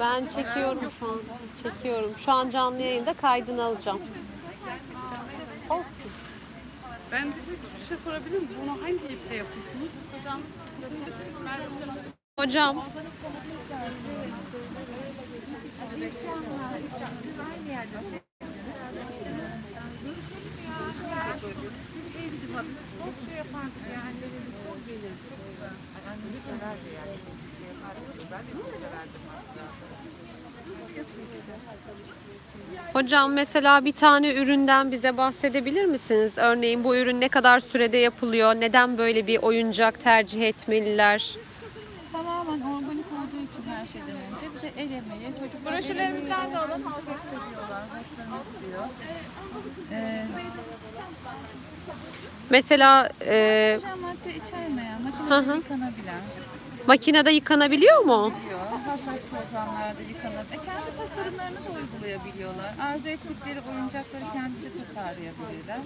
Ben çekiyorum şu an. Çekiyorum. Şu an canlı yayında kaydını alacağım. Olsun. Ben bir şey sorabilir? Bunu hangi iple yapıyorsunuz? Hocam, hocam Hocam Hocam mesela bir tane üründen bize bahsedebilir misiniz? Örneğin bu ürün ne kadar sürede yapılıyor? Neden böyle bir oyuncak tercih etmeliler? Tamamen organik olduğu için her şeyden de emeği. Çocuklar Broşürlerimizden de alın. Halka seviyorlar. Hoşlarına gidiyor. Ee, Mesela e, Hijyen madde içermeyen, Hı makinede hı. yıkanabilen, makinede yıkanabiliyor mu? biliyor. Hassas programlarda yıkanır. E, kendi tasarımlarını da uygulayabiliyorlar. Arzu ettikleri oyuncakları kendileri tasarlayabilirler.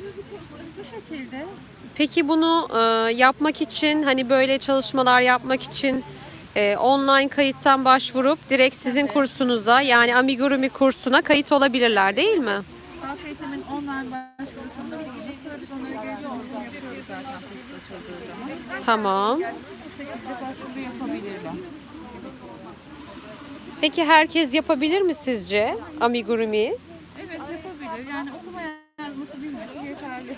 Bu şekilde Peki bunu e, yapmak için hani böyle çalışmalar yapmak için e, online kayıttan başvurup direkt sizin kursunuza yani amigurumi kursuna kayıt olabilirler değil mi? halk eğitimin online başvurusunda bulunup sonra biz onları geliyor yapıyoruz zaten kurs açıldığı zaman. Tamam. Bu şekilde başvuru yapabilirler. Peki herkes yapabilir mi sizce amigurumi? Evet yapabilir. Yani okuma yazması bilmesi yeterli.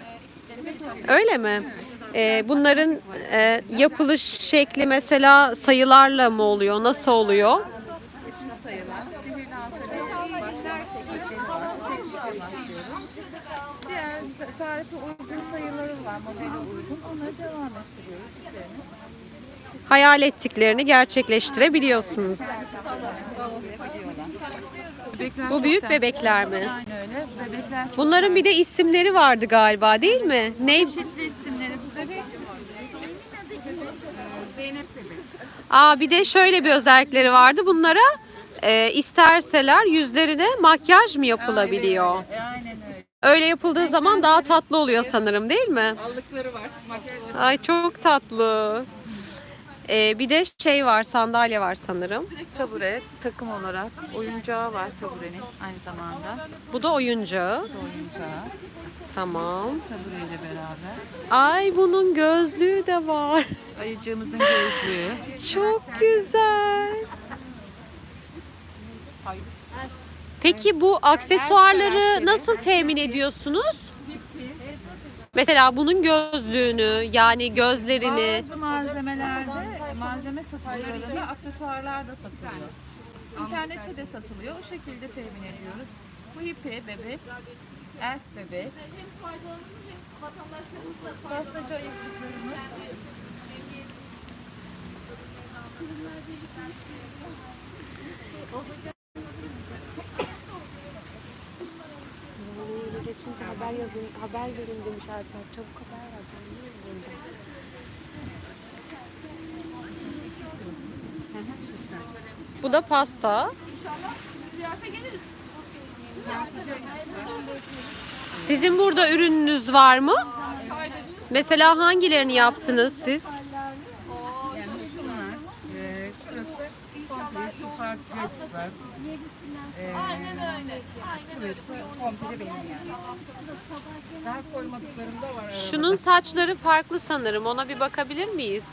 Öyle mi? E, bunların e, yapılış şekli mesela sayılarla mı oluyor? Nasıl oluyor? Diğer ta- tarife uygun sayıları var. Modele uygun. Onları. Hayal ettiklerini gerçekleştirebiliyorsunuz. Bebekler Bu çok büyük bebekler mi? Aynen öyle. Bebekler çok Bunların bir de isimleri vardı galiba değil mi? Ne? çeşitli isimleri. Bu bebek Aa bir de şöyle bir özellikleri vardı. Bunlara e, isterseler yüzlerine makyaj mı yapılabiliyor? E, aynen öyle. Öyle yapıldığı zaman daha tatlı oluyor sanırım değil mi? Allıkları var. Makyajları. Ay çok tatlı. E, bir de şey var sandalye var sanırım. Tabure takım olarak oyuncağı var taburenin aynı zamanda. Bu da oyuncağı. Bu da oyuncağı Tamam. tabureyle beraber. Ay bunun gözlüğü de var. Ayıcığımızın gözlüğü. Çok güzel. Peki bu aksesuarları nasıl temin ediyorsunuz? Mesela bunun gözlüğünü yani gözlerini Bazı malzemelerde malzeme satıcılarında aksesuarlar da satılıyor. İnternette de satılıyor. O şekilde temin ediyoruz. Bu hipi bebek, elf bebek, pastacı ayıklıklarımız. geçince haber yazın, haber verin demiş Alper. Çabuk haber ver. Bu da pasta. Sizin burada ürününüz var mı? Mesela hangilerini yaptınız siz? Yani şunlar, e, şurası komple şu farklı var. E, Şurası komple benim yani. Daha koymadıklarım da var arada. Şunun saçları farklı sanırım. Ona bir bakabilir miyiz?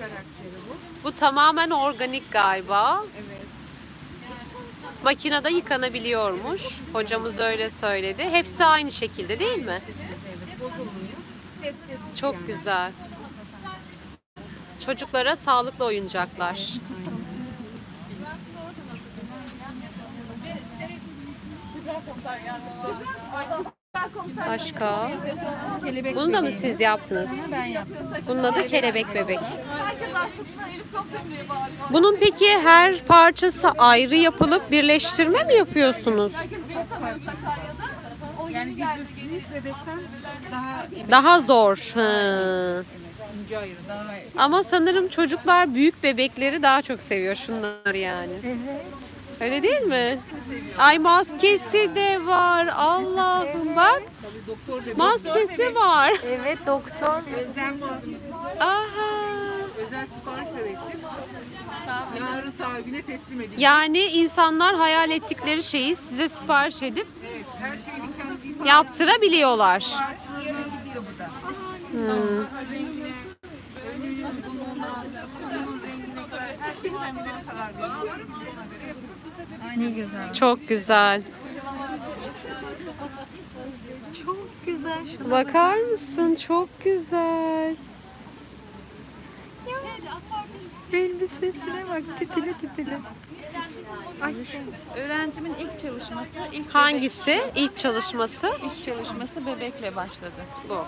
Karakteri bu. Bu tamamen organik galiba. Evet. Makinede yıkanabiliyormuş. Hocamız öyle söyledi. Hepsi aynı şekilde değil mi? Evet, bozulmuyor. Test edilmiş Çok yani. güzel. Çocuklara sağlıklı oyuncaklar. Başka? Kelebek Bunu da mı bebeği. siz yaptınız? Ben yaptım. Bunun adı kelebek bebek. Herkes arkasında Elif Komiser diye bağırıyor. Bunun peki her parçası ayrı yapılıp birleştirme mi yapıyorsunuz? Çok parçası. Yani bir büyük, büyük bebekten daha Daha zor. Hı. ince ayrı, daha Ama sanırım çocuklar büyük bebekleri daha çok seviyor şunları yani. Evet. Öyle değil mi? Ay maskesi de var. Allah'ım bak. Tabii doktor bebek. Maskesi var. Evet doktor. Aha. Özel sipariş bebektir. Yarın sahibine teslim edin. Yani insanlar hayal ettikleri şeyi size sipariş edip Evet, her şeyini kendisi yaptırabiliyorlar. Saçlarına gidiyor burada. Saçlarının rengine, önlüğünün uzunluğuna, kolunun rengine kadar her şeyi kendileri karar veriyor. Biz de ona göre yapıyoruz. Ne güzel. Çok güzel. Çok güzel şu. Bakar mısın? Çok güzel. Elbisesine bak tipili. Ay Öğrencimin ilk çalışması, ilk Hangisi? İlk çalışması? bebek- ilk çalışması bebekle başladı. Bu.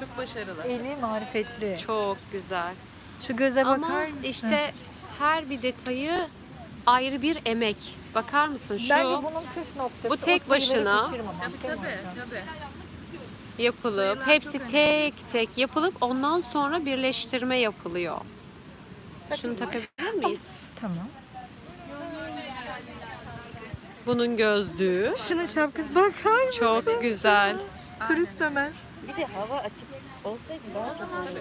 Çok başarılı. eli marifetli. Çok güzel. Şu göze bakar Ama mısın? işte her bir detayı ayrı bir emek. Bakar mısın şu Bence bunun püf noktası. bu tek başına- tabii. yapılıp hepsi tek tek yapılıp ondan sonra birleştirme yapılıyor. Şunu takabilir miyiz? Tamam. Bunun gözlüğü Şunun şapkası bakar mısın? çok güzel. Turist Ömer. Bir de hava açık olsaydı daha da hoştu.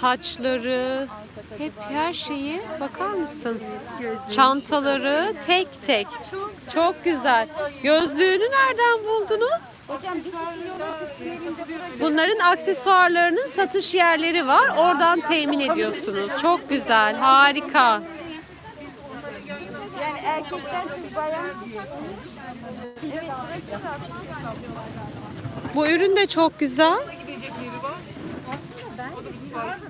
Taçları, hep her şeyi bakar mısın? Çantaları tek tek. Çok güzel. Gözlüğünü nereden buldunuz? Bunların aksesuarlarının satış yerleri var. Oradan temin ediyorsunuz. Çok güzel, harika. Bu ürün de çok güzel. Gidecek yeri var. O da bir sipariş.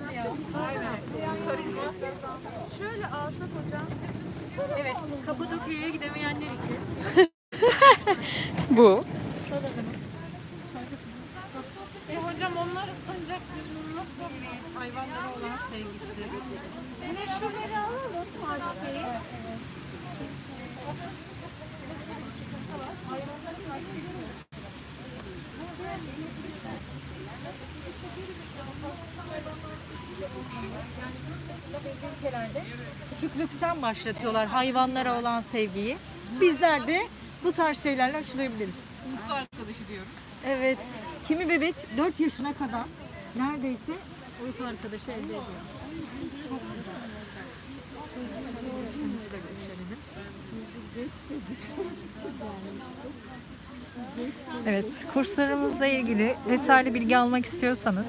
Evet. Kapadokya'ya gidemeyenler için. Bu. E hocam onlar ıslanacak. Nasıl? Hayvanlara olan sevgisi. Ülkelerde küçüklükten başlatıyorlar hayvanlara olan sevgiyi. Bizler de bu tarz şeylerle aşılayabiliriz. Mutlu arkadaşı diyoruz. Evet. Kimi bebek 4 yaşına kadar neredeyse uyku arkadaşı elde ediyor. Çok güzel. Şunu da gösterelim. Evet, kurslarımızla ilgili detaylı bilgi almak istiyorsanız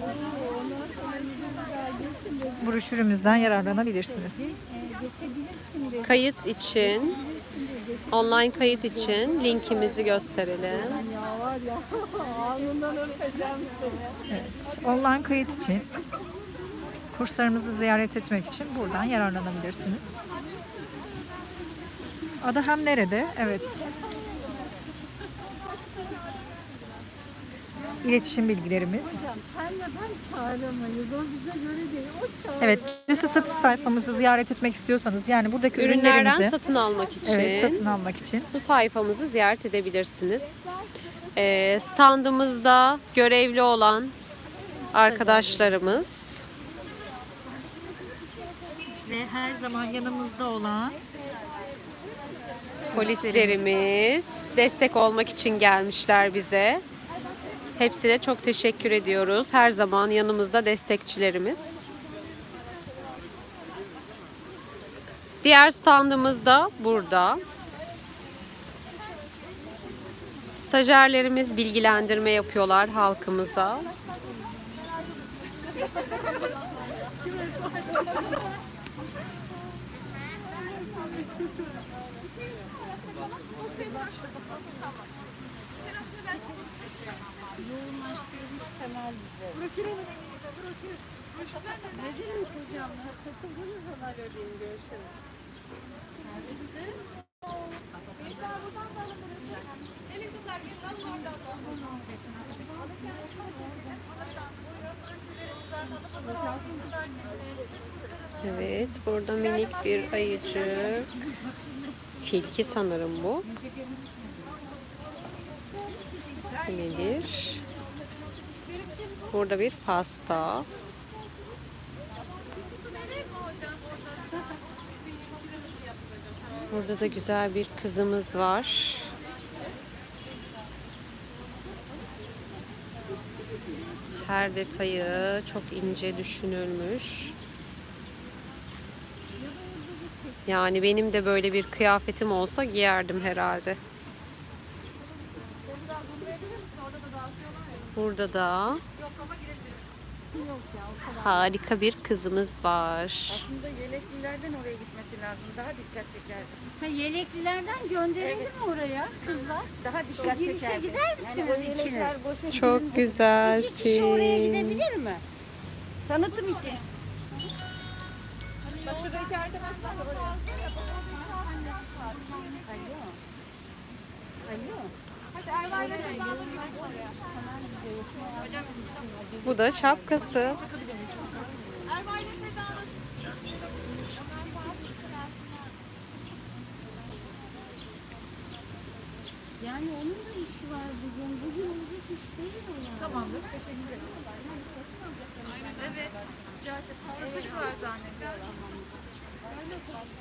broşürümüzden yararlanabilirsiniz. Kayıt için, online kayıt için linkimizi gösterelim. Evet, online kayıt için kurslarımızı ziyaret etmek için buradan yararlanabilirsiniz. Adı hem nerede? Evet. İletişim bilgilerimiz. Evet, lise satış sayfamızı ziyaret etmek istiyorsanız yani buradaki Ürünlerden ürünlerimizi satın almak için evet, satın almak için bu sayfamızı ziyaret edebilirsiniz. Ee, standımızda görevli olan arkadaşlarımız ve her zaman yanımızda olan Polislerimiz destek olmak için gelmişler bize. Hepsine çok teşekkür ediyoruz. Her zaman yanımızda destekçilerimiz. Diğer standımız da burada. Stajyerlerimiz bilgilendirme yapıyorlar halkımıza. Evet, burada minik bir ayıcık. Tilki sanırım bu. Nedir? Burada bir pasta. Burada da güzel bir kızımız var. Her detayı çok ince düşünülmüş. Yani benim de böyle bir kıyafetim olsa giyerdim herhalde. Burada da harika bir kızımız var. Aslında yeleklilerden oraya gitmesi lazım. Daha dikkat çekerdi. Ha, yeleklilerden gönderelim mi oraya kızlar? Daha dikkat girişe çekerdi. gider misiniz Yani ikiniz? yelekler boşa Çok İki kişi oraya güzelsin. gidebilir mi? Tanıtım için. Bak şuradaki arkadaşlar da oraya. Bu da şapkası. Yani onun da işi var bugün. Bugün olacak iş değil o yani. Tamamdır. Teşekkür ederim. Evet. Satış var zannediyorum.